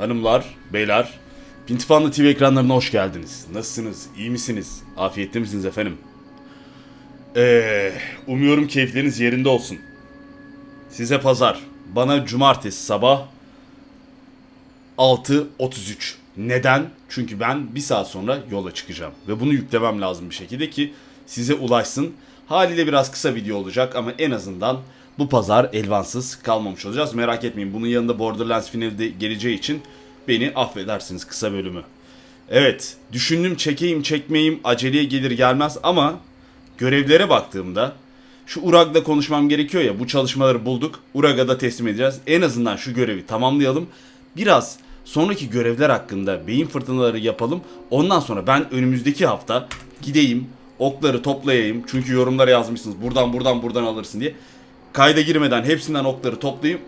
hanımlar, beyler. Pintifanlı TV ekranlarına hoş geldiniz. Nasılsınız? İyi misiniz? Afiyette misiniz efendim? Ee, umuyorum keyifleriniz yerinde olsun. Size pazar, bana cumartesi sabah 6.33. Neden? Çünkü ben bir saat sonra yola çıkacağım. Ve bunu yüklemem lazım bir şekilde ki size ulaşsın. Haliyle biraz kısa video olacak ama en azından bu pazar elvansız kalmamış olacağız. Merak etmeyin bunun yanında Borderlands finali geleceği için beni affedersiniz kısa bölümü. Evet düşündüm çekeyim çekmeyeyim aceleye gelir gelmez ama görevlere baktığımda şu Urag'da konuşmam gerekiyor ya bu çalışmaları bulduk. Urag'a da teslim edeceğiz. En azından şu görevi tamamlayalım. Biraz sonraki görevler hakkında beyin fırtınaları yapalım. Ondan sonra ben önümüzdeki hafta gideyim okları toplayayım. Çünkü yorumlara yazmışsınız buradan buradan buradan alırsın diye. Kayda girmeden hepsinden okları toplayayım.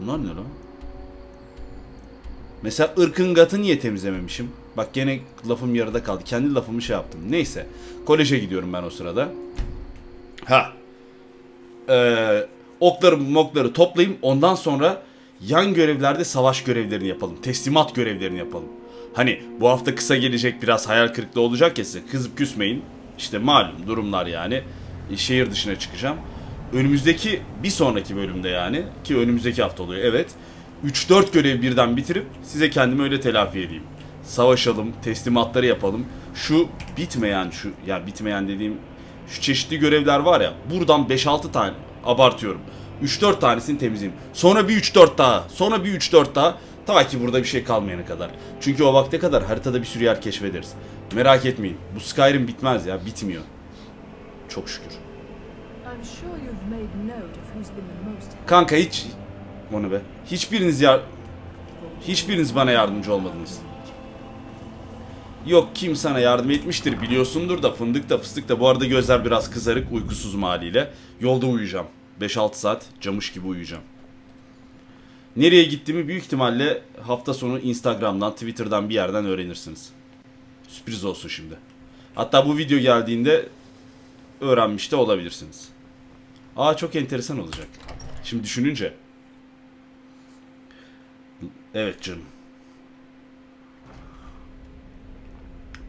Bunlar ne lan? Mesela ırkın gatı niye temizlememişim? Bak gene lafım yarıda kaldı. Kendi lafımı şey yaptım. Neyse. Koleje gidiyorum ben o sırada. Ha. Ee, okları mokları toplayayım. Ondan sonra yan görevlerde savaş görevlerini yapalım. Teslimat görevlerini yapalım. Hani bu hafta kısa gelecek biraz hayal kırıklığı olacak ya size. Kızıp küsmeyin. İşte malum durumlar yani. Şehir dışına çıkacağım. Önümüzdeki bir sonraki bölümde yani ki önümüzdeki hafta oluyor evet. 3-4 görevi birden bitirip size kendimi öyle telafi edeyim. Savaşalım, teslimatları yapalım. Şu bitmeyen şu ya bitmeyen dediğim şu çeşitli görevler var ya buradan 5-6 tane abartıyorum. 3-4 tanesini temizleyeyim. Sonra bir 3-4 daha. Sonra bir 3-4 daha. Ta ki burada bir şey kalmayana kadar. Çünkü o vakte kadar haritada bir sürü yer keşfederiz. Merak etmeyin. Bu Skyrim bitmez ya. Bitmiyor. Çok şükür. Kanka hiç... Onu be. Hiçbiriniz yar... Hiçbiriniz bana yardımcı olmadınız. Yok kim sana yardım etmiştir biliyorsundur da fındık da fıstık da bu arada gözler biraz kızarık uykusuz haliyle. Yolda uyuyacağım. 5-6 saat camış gibi uyuyacağım. Nereye gittiğimi büyük ihtimalle hafta sonu Instagram'dan, Twitter'dan bir yerden öğrenirsiniz. Sürpriz olsun şimdi. Hatta bu video geldiğinde öğrenmiş de olabilirsiniz. Aa çok enteresan olacak. Şimdi düşününce. Evet canım.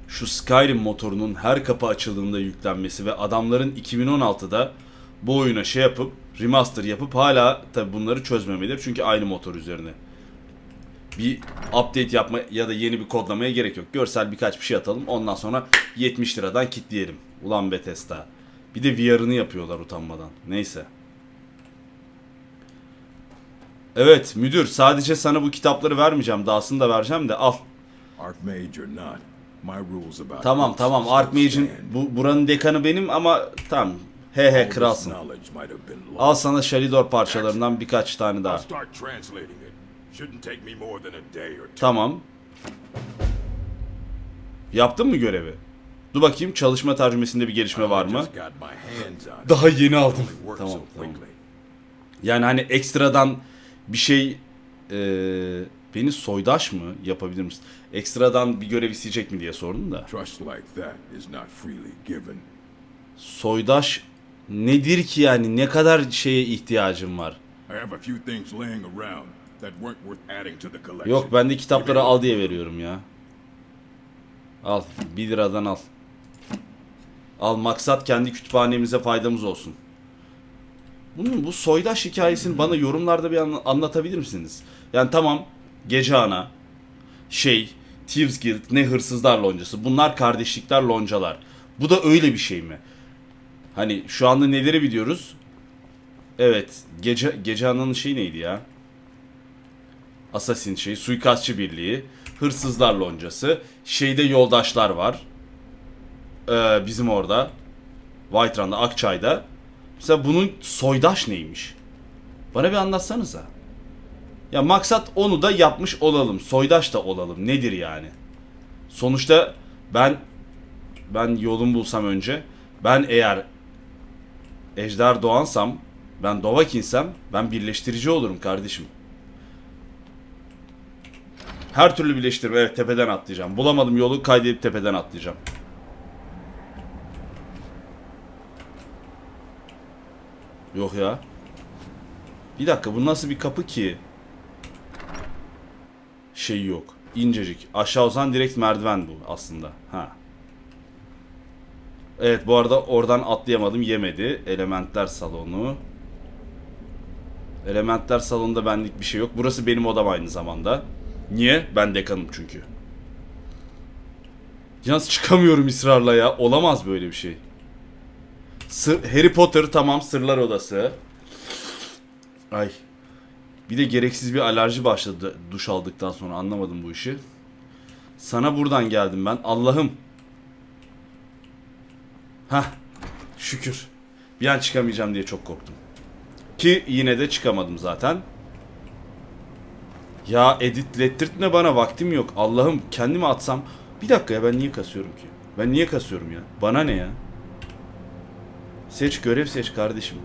Şu Skyrim motorunun her kapı açıldığında yüklenmesi ve adamların 2016'da bu oyuna şey yapıp remaster yapıp hala tabi bunları çözmemeleri çünkü aynı motor üzerine. Bir update yapma ya da yeni bir kodlamaya gerek yok. Görsel birkaç bir şey atalım. Ondan sonra 70 liradan kitleyelim. Ulan Bethesda. Bir de VR'ını yapıyorlar utanmadan. Neyse. Evet müdür sadece sana bu kitapları vermeyeceğim. Dahasını da vereceğim de al. Tamam tamam Archmage'in bu, buranın dekanı benim ama tamam. He he kralsın. Al sana Shalidor parçalarından birkaç tane daha. Tamam. Yaptın mı görevi? Dur bakayım çalışma tercümesinde bir gelişme var mı? Daha yeni aldım. Tamam tamam. Yani hani ekstradan bir şey eee beni soydaş mı yapabilir misin? Ekstradan bir görev isteyecek mi diye sordum da. Soydaş nedir ki yani ne kadar şeye ihtiyacım var? Yok ben de kitapları al diye veriyorum ya. Al 1 liradan al. Al maksat kendi kütüphanemize faydamız olsun. Bunun bu soydaş hikayesini bana yorumlarda bir anla- anlatabilir misiniz? Yani tamam gece ana şey Thieves Guild ne hırsızlar loncası bunlar kardeşlikler loncalar. Bu da öyle bir şey mi? Hani şu anda neleri biliyoruz? Evet gece gece ananın şeyi neydi ya? Assassin şey, suikastçı birliği, hırsızlar loncası, şeyde yoldaşlar var. Ee, bizim orada. White Run'da, Akçay'da. Mesela bunun soydaş neymiş? Bana bir anlatsanıza. Ya maksat onu da yapmış olalım. Soydaş da olalım. Nedir yani? Sonuçta ben ben yolum bulsam önce ben eğer Ejder Doğansam ben Dovakin'sem ben birleştirici olurum kardeşim. Her türlü birleştirme evet tepeden atlayacağım. Bulamadım yolu kaydedip tepeden atlayacağım. Yok ya. Bir dakika bu nasıl bir kapı ki? Şey yok. İncecik. Aşağı uzan direkt merdiven bu aslında. Ha. Evet bu arada oradan atlayamadım yemedi. Elementler salonu. Elementler salonunda benlik bir şey yok. Burası benim odam aynı zamanda. Niye? Ben dekanım çünkü. Yalnız çıkamıyorum ısrarla ya. Olamaz böyle bir şey. Sır, Harry Potter tamam sırlar odası. Ay. Bir de gereksiz bir alerji başladı duş aldıktan sonra anlamadım bu işi. Sana buradan geldim ben. Allah'ım. Hah. Şükür. Bir an çıkamayacağım diye çok korktum. Ki yine de çıkamadım zaten. Ya editlettirtme bana vaktim yok. Allah'ım kendimi atsam. Bir dakika ya ben niye kasıyorum ki? Ben niye kasıyorum ya? Bana ne ya? Seç görev seç kardeşim.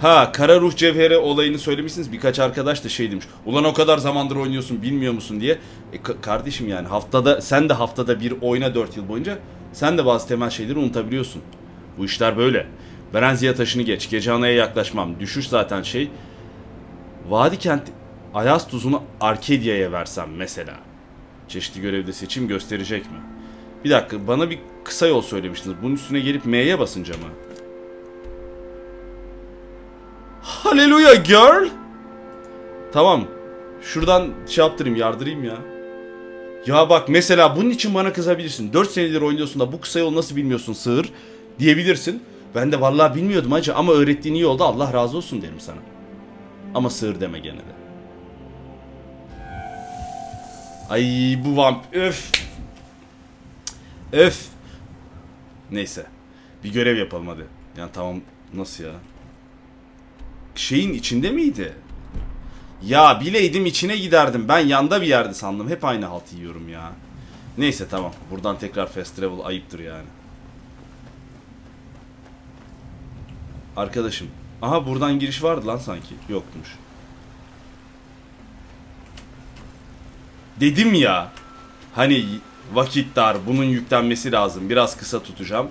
Ha kara ruh cevheri olayını söylemişsiniz. Birkaç arkadaş da şey demiş. Ulan o kadar zamandır oynuyorsun bilmiyor musun diye. E, ka- kardeşim yani haftada sen de haftada bir oyna 4 yıl boyunca sen de bazı temel şeyleri unutabiliyorsun. Bu işler böyle. Berenzia taşını geç. Gece anaya yaklaşmam. Düşüş zaten şey. Vadi kent Ayaz tuzunu Arkadia'ya versem mesela. Çeşitli görevde seçim gösterecek mi? Bir dakika bana bir kısa yol söylemiştiniz. Bunun üstüne gelip M'ye basınca mı? Haleluya girl. Tamam. Şuradan şey yaptırayım yardırayım ya. Ya bak mesela bunun için bana kızabilirsin. 4 senedir oynuyorsun da bu kısa yolu nasıl bilmiyorsun sığır diyebilirsin. Ben de vallahi bilmiyordum hacı ama öğrettiğin iyi oldu Allah razı olsun derim sana. Ama sığır deme gene de. Ay bu vamp öf. Öf. Neyse. Bir görev yapalım hadi. Yani tamam nasıl ya? Şeyin içinde miydi? Ya bileydim içine giderdim. Ben yanda bir yerde sandım. Hep aynı halt yiyorum ya. Neyse tamam. Buradan tekrar fast travel ayıptır yani. Arkadaşım. Aha buradan giriş vardı lan sanki. Yokmuş. Dedim ya. Hani vakit dar. Bunun yüklenmesi lazım. Biraz kısa tutacağım.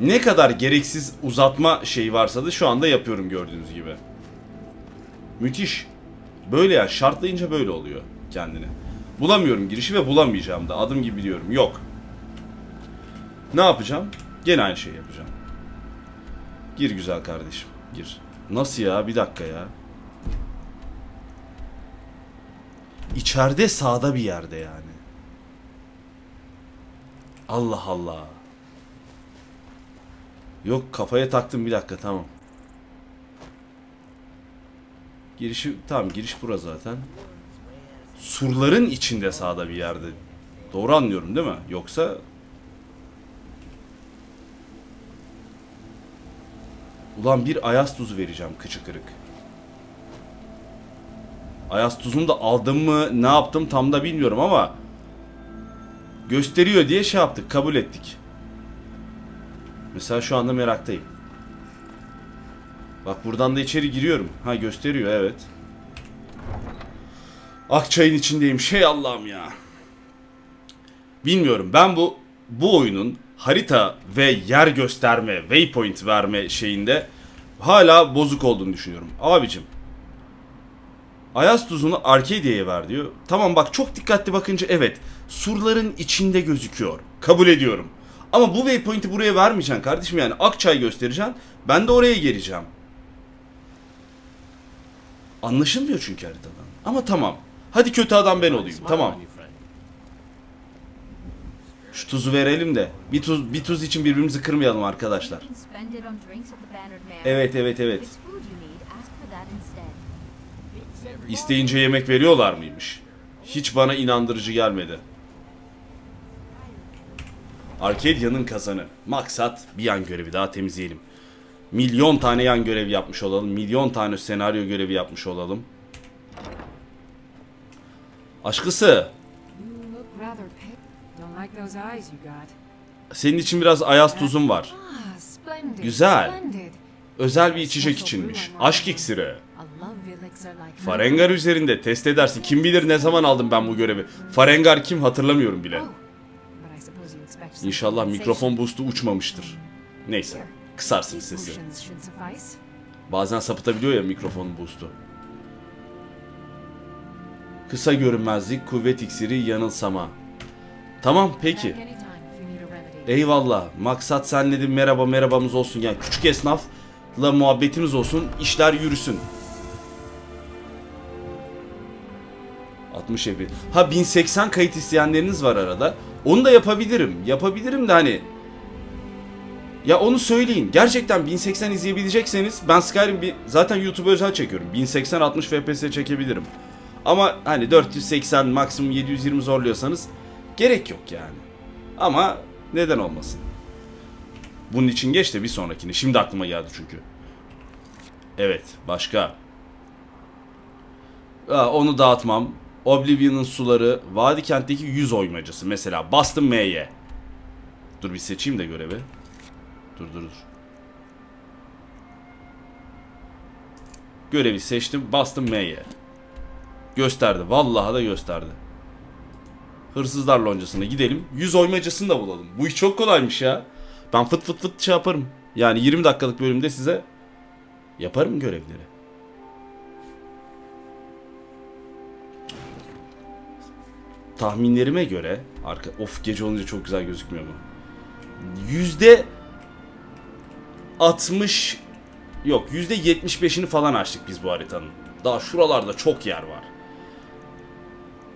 Ne kadar gereksiz uzatma şey varsa da şu anda yapıyorum gördüğünüz gibi. Müthiş. Böyle ya şartlayınca böyle oluyor kendini. Bulamıyorum girişi ve bulamayacağım da adım gibi biliyorum. Yok. Ne yapacağım? Gene aynı şeyi yapacağım. Gir güzel kardeşim. Gir. Nasıl ya? Bir dakika ya. İçeride sağda bir yerde yani. Allah Allah. Yok kafaya taktım bir dakika tamam. Girişi tamam giriş bura zaten. Surların içinde sağda bir yerde. Doğru anlıyorum değil mi? Yoksa Ulan bir ayaz tuzu vereceğim kıçı kırık. Ayaz tuzunu da aldım mı ne yaptım tam da bilmiyorum ama gösteriyor diye şey yaptık kabul ettik. Mesela şu anda meraktayım. Bak buradan da içeri giriyorum. Ha gösteriyor evet. Akçayın içindeyim. Şey Allah'ım ya. Bilmiyorum. Ben bu bu oyunun harita ve yer gösterme, waypoint verme şeyinde hala bozuk olduğunu düşünüyorum. Abicim. Ayaz tuzunu Arcadia'ya ver diyor. Tamam bak çok dikkatli bakınca evet. Surların içinde gözüküyor. Kabul ediyorum. Ama bu waypoint'i buraya vermeyeceksin kardeşim yani. Akçay göstereceksin. Ben de oraya geleceğim. Anlaşılmıyor çünkü haritadan. Ama tamam. Hadi kötü adam ben olayım. Tamam. Şu tuzu verelim de bir tuz bir tuz için birbirimizi kırmayalım arkadaşlar. Evet evet evet. İsteyince yemek veriyorlar mıymış? Hiç bana inandırıcı gelmedi. Arkadia'nın kazanı. Maksat bir yan görevi daha temizleyelim. Milyon tane yan görev yapmış olalım. Milyon tane senaryo görevi yapmış olalım. Aşkısı, senin için biraz ayaz tuzum var. Ah. Güzel. Özel bir içecek içinmiş. Aşk iksiri. Farengar üzerinde test edersin. Kim bilir ne zaman aldım ben bu görevi. Farengar kim hatırlamıyorum bile. İnşallah mikrofon boost'u uçmamıştır. Neyse. Kısarsın sesi. Bazen sapıtabiliyor ya mikrofon boost'u. Kısa görünmezlik, kuvvet iksiri, yanılsama. Tamam peki. Eyvallah. Maksat senle de merhaba merhabamız olsun. Yani küçük esnafla muhabbetimiz olsun. işler yürüsün. 60 evi. Ha 1080 kayıt isteyenleriniz var arada. Onu da yapabilirim. Yapabilirim de hani ya onu söyleyin. Gerçekten 1080 izleyebilecekseniz ben Skyrim bir zaten YouTube özel çekiyorum. 1080 60 FPS çekebilirim. Ama hani 480 maksimum 720 zorluyorsanız gerek yok yani. Ama neden olmasın? Bunun için geç de bir sonrakini. Şimdi aklıma geldi çünkü. Evet, başka. Aa, onu dağıtmam. Oblivion'ın suları, Vadi Kent'teki yüz oymacısı mesela. Bastım M'ye. Dur bir seçeyim de görevi. Dur dur dur. Görevi seçtim, bastım M'ye. Gösterdi, vallahi da gösterdi. Hırsızlar loncasına gidelim. Yüz oymacısını da bulalım. Bu iş çok kolaymış ya. Ben fıt fıt fıt şey yaparım. Yani 20 dakikalık bölümde size yaparım görevleri. Tahminlerime göre arka of gece olunca çok güzel gözükmüyor mu? Yüzde 60 yok yüzde 75'ini falan açtık biz bu haritanın. Daha şuralarda çok yer var.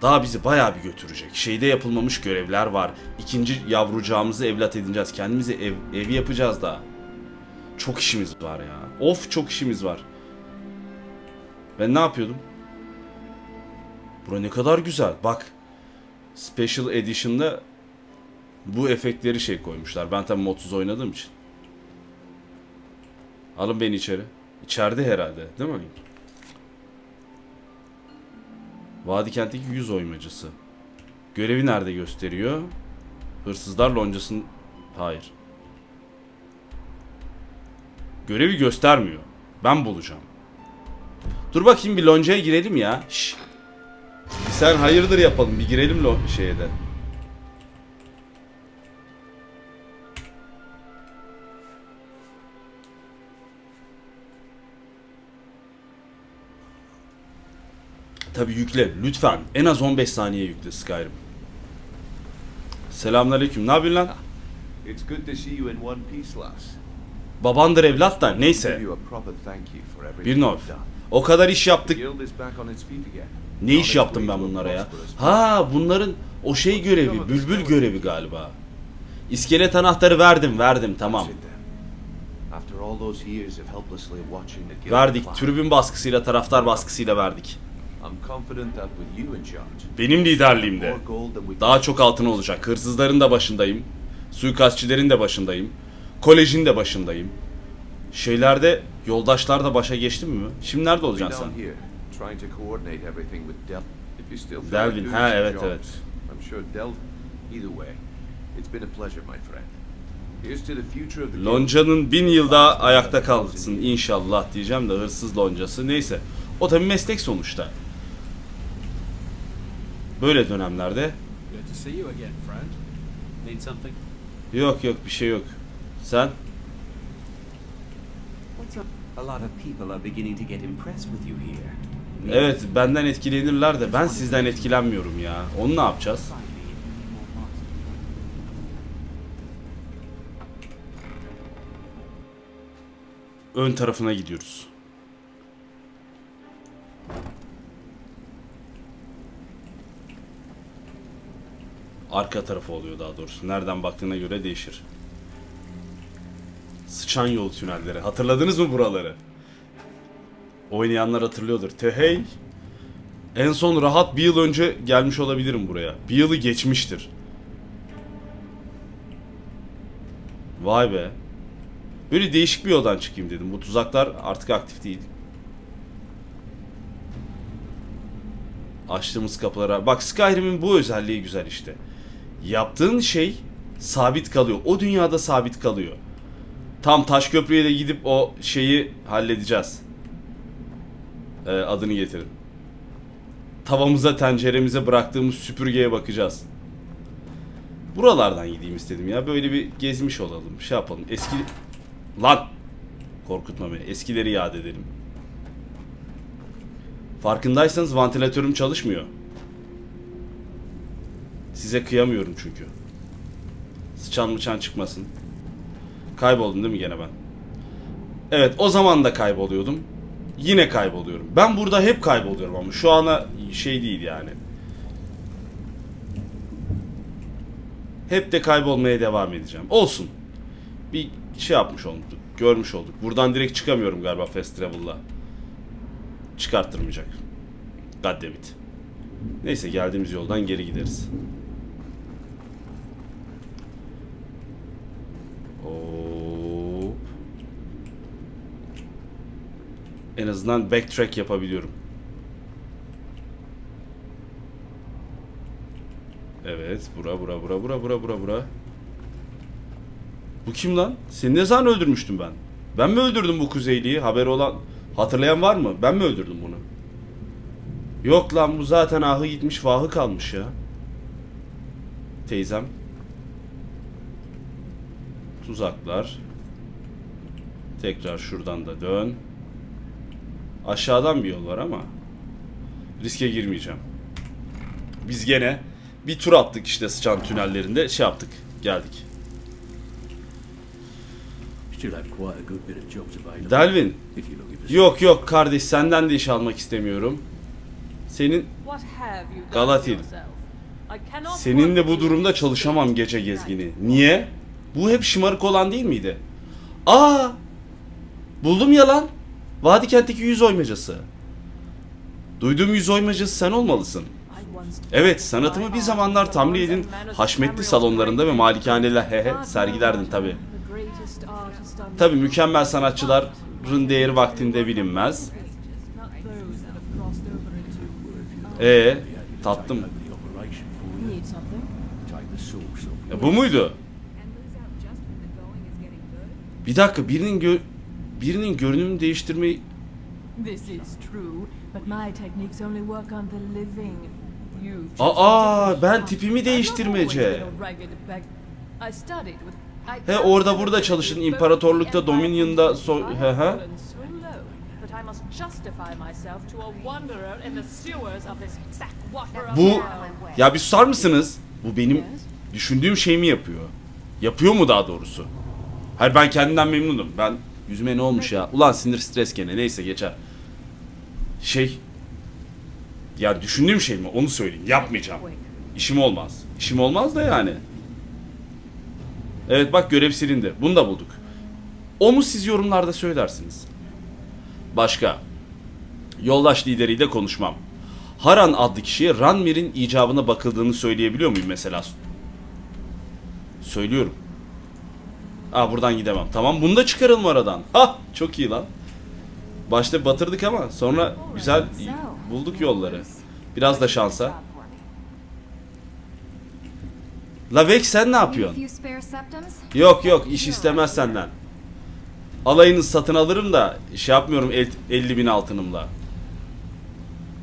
Daha bizi bayağı bir götürecek. Şeyde yapılmamış görevler var. İkinci yavrucağımızı evlat edineceğiz. Kendimize ev, ev yapacağız daha. Çok işimiz var ya. Of çok işimiz var. Ben ne yapıyordum? Bura ne kadar güzel. Bak. Special Edition'da bu efektleri şey koymuşlar. Ben tabii modsuz oynadığım için. Alın beni içeri. İçeride herhalde değil mi? Vadi kentteki yüz oymacısı. Görevi nerede gösteriyor? Hırsızlar loncasının... Hayır. Görevi göstermiyor. Ben bulacağım. Dur bakayım bir loncaya girelim ya. Şş. Sen hayırdır yapalım. Bir girelim lo şeye de. Tabi yükle lütfen. En az 15 saniye yükle Skyrim. Selamünaleyküm. Ne yapıyorsun lan? It's good to see you in one piece, lass. Babandır evlat da neyse. Bir nov. O kadar iş yaptık. Ne iş yaptım ben bunlara ya? Ha bunların o şey görevi, bülbül görevi galiba. İskelet anahtarı verdim, verdim tamam. Verdik. Tribün baskısıyla, taraftar baskısıyla verdik. Benim liderliğimde. Daha çok altın olacak. Hırsızların da başındayım. Suikastçilerin de başındayım. Kolejin de başındayım. Şeylerde yoldaşlar da başa geçti mi? Şimdi nerede olacaksın sen? Trying to coordinate everything with Del. If you still feel Delvin, ha, evet, jobs, evet. I'm sure Del. Either way, it's been a pleasure, my friend. Here's to the future of the guild. Lonca'nın bin yıl daha ayakta kalsın inşallah diyeceğim de hırsız loncası. Neyse. O tabi meslek sonuçta. Böyle dönemlerde Good to see you again, friend. Need something? yok yok bir şey yok. Sen? A lot of people are beginning to get impressed with you here. Evet benden etkilenirler de ben sizden etkilenmiyorum ya. Onu ne yapacağız? Ön tarafına gidiyoruz. Arka tarafı oluyor daha doğrusu. Nereden baktığına göre değişir. Sıçan yol tünelleri. Hatırladınız mı buraları? Oynayanlar hatırlıyordur. Tehey. En son rahat bir yıl önce gelmiş olabilirim buraya. Bir yılı geçmiştir. Vay be. Böyle değişik bir yoldan çıkayım dedim. Bu tuzaklar artık aktif değil. Açtığımız kapılara... Bak Skyrim'in bu özelliği güzel işte. Yaptığın şey sabit kalıyor. O dünyada sabit kalıyor. Tam taş köprüye de gidip o şeyi halledeceğiz. Ee, adını getirin. Tavamıza, tenceremize bıraktığımız süpürgeye bakacağız. Buralardan gideyim istedim ya. Böyle bir gezmiş olalım. Şey yapalım. Eski... Lan! Korkutma beni. Eskileri yad edelim. Farkındaysanız vantilatörüm çalışmıyor. Size kıyamıyorum çünkü. Sıçan mıçan çıkmasın. Kayboldum değil mi gene ben? Evet o zaman da kayboluyordum. Yine kayboluyorum. Ben burada hep kayboluyorum ama şu ana şey değil yani. Hep de kaybolmaya devam edeceğim. Olsun. Bir şey yapmış olduk. Görmüş olduk. Buradan direkt çıkamıyorum galiba Fast Travel'la. Çıkarttırmayacak. Goddammit. Neyse geldiğimiz yoldan geri gideriz. Hop. En azından backtrack yapabiliyorum. Evet, bura bura bura bura bura bura bura. Bu kim lan? Seni ne zaman öldürmüştüm ben? Ben mi öldürdüm bu Kuzeyliyi? Haberi olan hatırlayan var mı? Ben mi öldürdüm bunu? Yok lan bu zaten ahı gitmiş vahı kalmış ya. Teyzem. Tuzaklar. Tekrar şuradan da dön. Aşağıdan bir yol var ama riske girmeyeceğim. Biz gene bir tur attık işte sıçan tünellerinde şey yaptık geldik. Delvin yok yok kardeş senden de iş almak istemiyorum. Senin cannot seninle bu durumda çalışamam gece gezgini. Niye? Bu hep şımarık olan değil miydi? Aa! Buldum ya lan. Vadi kentteki yüz oymacası. Duyduğum yüz oymacası sen olmalısın. Evet, sanatımı bir zamanlar Tamriye'nin haşmetli salonlarında ve malikaneler hehe sergilerdin tabi. Tabi mükemmel sanatçıların değeri vaktinde bilinmez. Ee, tattım. E, bu muydu? Bir dakika, birinin gö birinin görünümünü değiştirmeyi This is true, but my techniques only work on the living. You Aa, ben tipimi değiştirmece. He, orada burada çalışın, imparatorlukta, Dominion'da so- he he. Bu ya bir susar mısınız? Bu benim düşündüğüm şey mi yapıyor? Yapıyor mu daha doğrusu? Hayır ben kendimden memnunum. Ben yüzüme ne olmuş ya? Ulan sinir stres gene neyse geçer. Şey ya düşündüğüm şey mi? Onu söyleyeyim. Yapmayacağım. İşim olmaz. İşim olmaz da yani. Evet bak görev silindi. Bunu da bulduk. Onu siz yorumlarda söylersiniz. Başka. Yoldaş lideriyle konuşmam. Haran adlı kişiye Ranmir'in icabına bakıldığını söyleyebiliyor muyum mesela? Söylüyorum. Aa buradan gidemem. Tamam bunu da çıkaralım aradan. Ha çok iyi lan. Başta batırdık ama sonra güzel bulduk yolları. Biraz da şansa. Lavek sen ne yapıyorsun? Yok yok iş istemez senden. Alayını satın alırım da şey yapmıyorum el- 50 bin altınımla.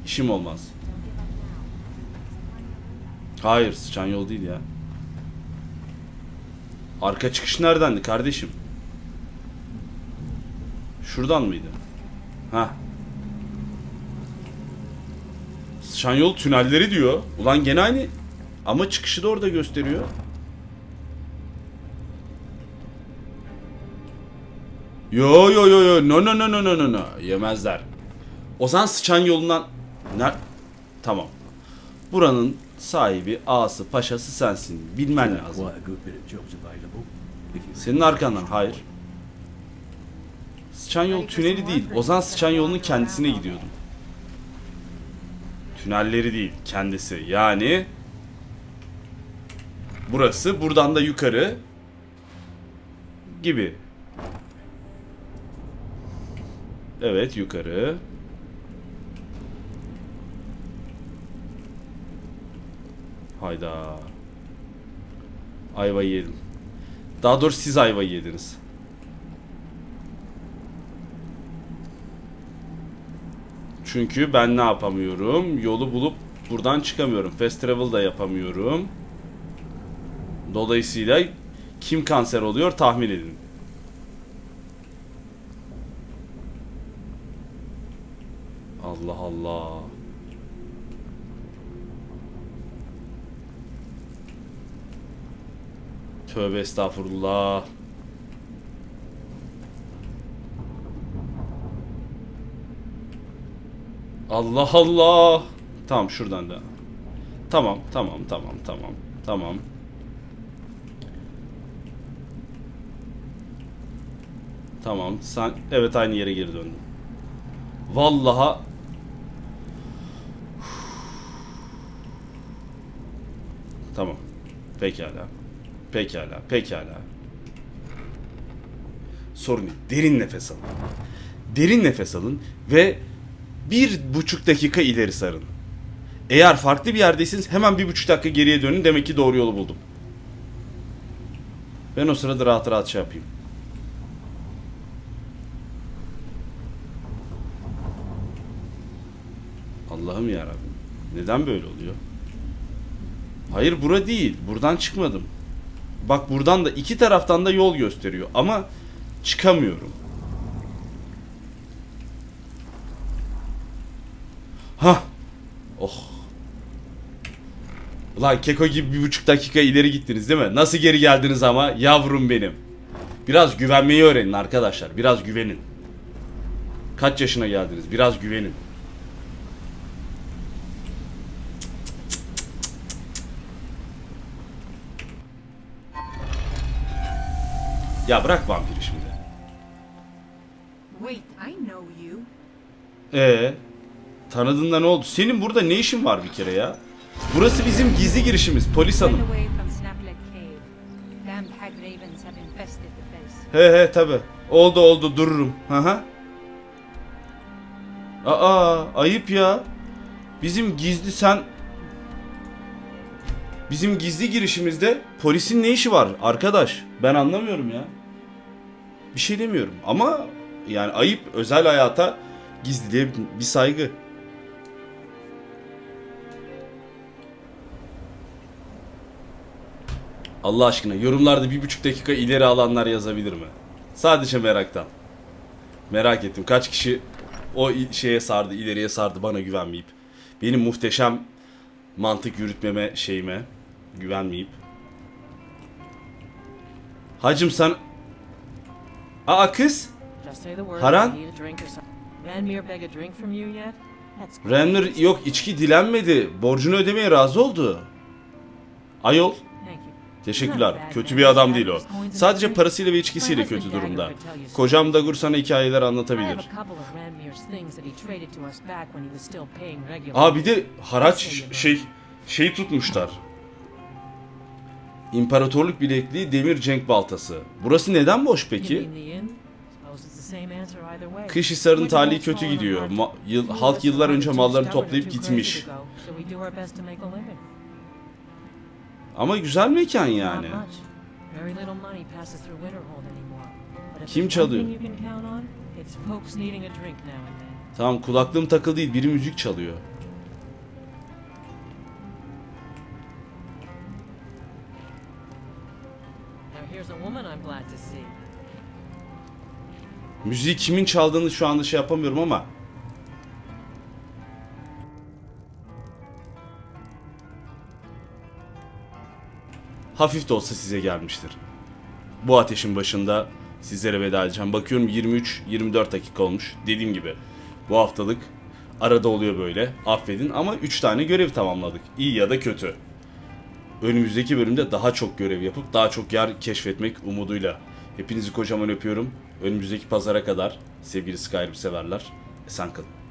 İşim olmaz. Hayır sıçan yol değil ya. Arka çıkış neredendi kardeşim? Şuradan mıydı? Ha. Sıçan yol tünelleri diyor. Ulan gene aynı ama çıkışı da orada gösteriyor. Yo yo yo yo no no no no no no no yemezler. O zaman sıçan yolundan ne? Tamam. Buranın sahibi, ağası, paşası sensin. Bilmen lazım. Senin arkandan hayır. Sıçan yol tüneli değil. O zaman sıçan yolunun kendisine gidiyordum. Tünelleri değil, kendisi. Yani burası, buradan da yukarı gibi. Evet, yukarı. Hayda. Ayvayı yedim. Daha doğrusu siz ayvayı yediniz. Çünkü ben ne yapamıyorum? Yolu bulup buradan çıkamıyorum. Fast travel da yapamıyorum. Dolayısıyla kim kanser oluyor tahmin edin. Allah Allah. Tövbe estağfurullah. Allah Allah. Tamam şuradan da. Tamam tamam tamam tamam tamam. Tamam sen evet aynı yere geri döndün. Vallaha Tamam. Pekala. Pekala. Pekala. Sorun değil. Derin nefes alın. Derin nefes alın ve bir buçuk dakika ileri sarın. Eğer farklı bir yerdeyseniz hemen bir buçuk dakika geriye dönün. Demek ki doğru yolu buldum. Ben o sırada rahat rahat şey yapayım. Allah'ım ya Neden böyle oluyor? Hayır bura değil. Buradan çıkmadım. Bak buradan da iki taraftan da yol gösteriyor ama çıkamıyorum. Ha. Oh. Ulan Keko gibi bir buçuk dakika ileri gittiniz değil mi? Nasıl geri geldiniz ama yavrum benim. Biraz güvenmeyi öğrenin arkadaşlar. Biraz güvenin. Kaç yaşına geldiniz? Biraz güvenin. Ya bırak vampiri şimdi. Wait, I know you. Ee, tanıdığında ne oldu? Senin burada ne işin var bir kere ya? Burası bizim gizli girişimiz polis hanım. He he tabi. Oldu oldu dururum. Hı hı. Aa ayıp ya. Bizim gizli sen... Bizim gizli girişimizde polisin ne işi var arkadaş? Ben anlamıyorum ya. Bir şey demiyorum ama yani ayıp özel hayata gizliliğe bir saygı. Allah aşkına yorumlarda bir buçuk dakika ileri alanlar yazabilir mi? Sadece meraktan. Merak ettim kaç kişi o şeye sardı, ileriye sardı bana güvenmeyip. Benim muhteşem mantık yürütmeme şeyime güvenmeyip. Hacım sen... Aa kız! Haran? Renner yok içki dilenmedi. Borcunu ödemeye razı oldu. Ayol. Teşekkürler. Kötü bir adam değil o. Sadece parasıyla ve içkisiyle kötü durumda. Kocam Dagur sana hikayeler anlatabilir. Aa bir de haraç şey şey tutmuşlar. İmparatorluk bilekliği demir cenk baltası. Burası neden boş peki? Kış the talihi kötü gidiyor. Ma- yıl- halk yıllar önce mallarını toplayıp gitmiş. Ama güzel mekan yani. Kim çalıyor? Tamam kulaklığım takılı değil. Biri müzik çalıyor. Müziği kimin çaldığını şu anda şey yapamıyorum ama. Hafif de olsa size gelmiştir. Bu ateşin başında sizlere veda edeceğim. Bakıyorum 23-24 dakika olmuş. Dediğim gibi bu haftalık arada oluyor böyle. Affedin ama 3 tane görev tamamladık. İyi ya da kötü. Önümüzdeki bölümde daha çok görev yapıp daha çok yer keşfetmek umuduyla. Hepinizi kocaman öpüyorum. Önümüzdeki pazara kadar sevgili Skyrim severler. Esen kalın.